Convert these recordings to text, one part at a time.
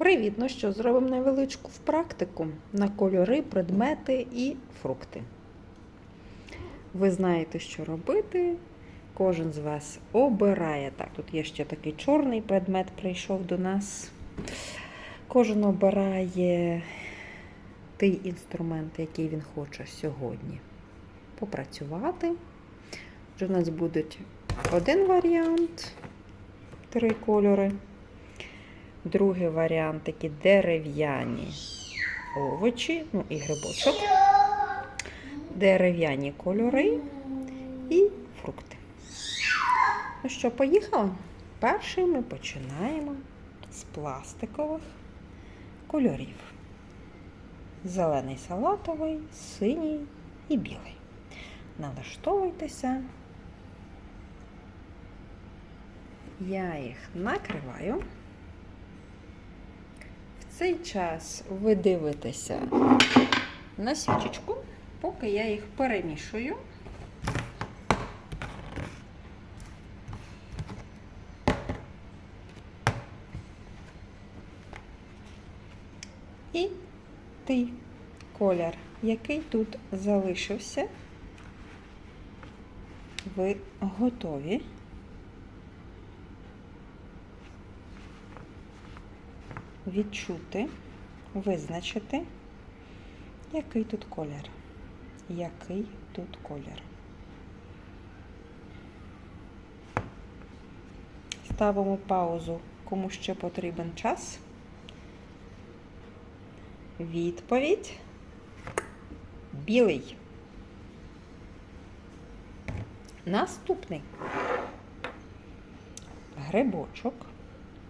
Привіт! Ну що, зробимо невеличку в практику на кольори, предмети і фрукти. Ви знаєте, що робити. Кожен з вас обирає. Так, тут є ще такий чорний предмет, прийшов до нас. Кожен обирає той інструмент, який він хоче сьогодні попрацювати. Отже, у нас буде один варіант, три кольори. Другий варіант такі дерев'яні овочі, ну і грибочок, дерев'яні кольори і фрукти. Ну що, поїхали? Перший ми починаємо з пластикових кольорів. Зелений салатовий, синій і білий. Налаштовуйтеся. Я їх накриваю. Цей час ви дивитеся на свічечку, поки я їх перемішую. І той колір, який тут залишився, ви готові. Відчути, визначити, який тут колір. Який тут колір. Ставимо паузу, кому ще потрібен час. Відповідь. Білий. Наступний. Грибочок,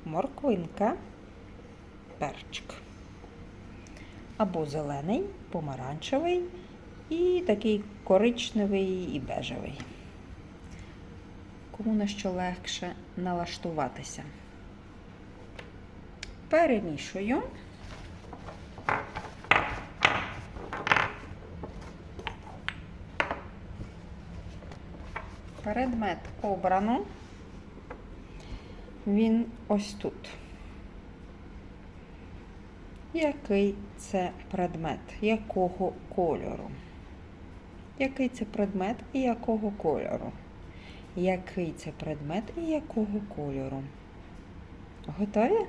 морквинка перчик. Або зелений, помаранчевий і такий коричневий і бежевий. Кому на що легше налаштуватися. Перемішую. Предмет обрано. Він ось тут. Який це предмет? Якого кольору? Який це предмет і якого кольору? Який це предмет і якого кольору? Готові?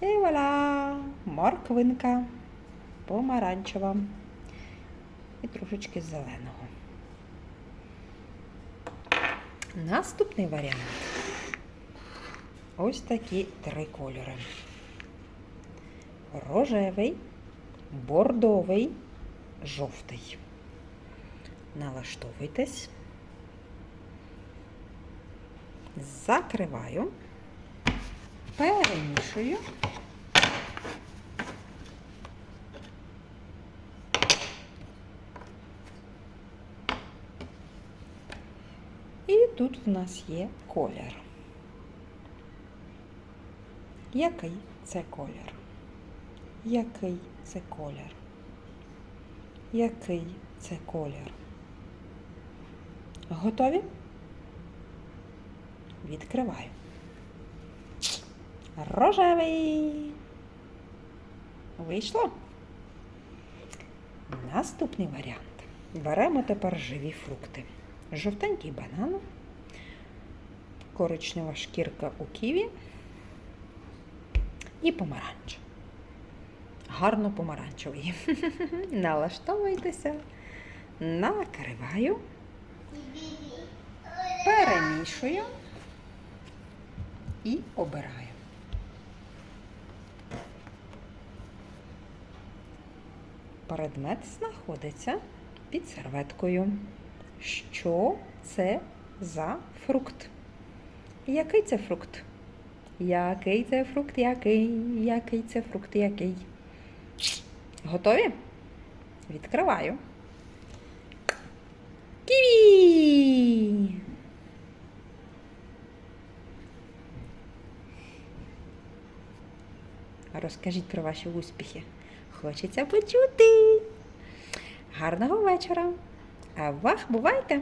І вуаля! Морквинка, помаранчева і трошечки зеленого. Наступний варіант. Ось такі три кольори рожевий, бордовий, жовтий. Налаштовуйтесь. Закриваю, перемішую. І тут в нас є колір. Який це колір? Який це колір? Який це колір? Готові? Відкриваю. Рожевий. Вийшло? Наступний варіант. Беремо тепер живі фрукти. Жовтенький банан, коричнева шкірка у ківі і помаранч гарно помаранчевий. Налаштовуйтеся, накриваю, перемішую і обираю. Предмет знаходиться під серветкою. Що це за фрукт? Який це фрукт? Який це фрукт, який? Який це фрукт, який? Готові? Відкриваю. Ківі! Розкажіть про ваші успіхи. Хочеться почути. Гарного вечора! А вах, бувайте!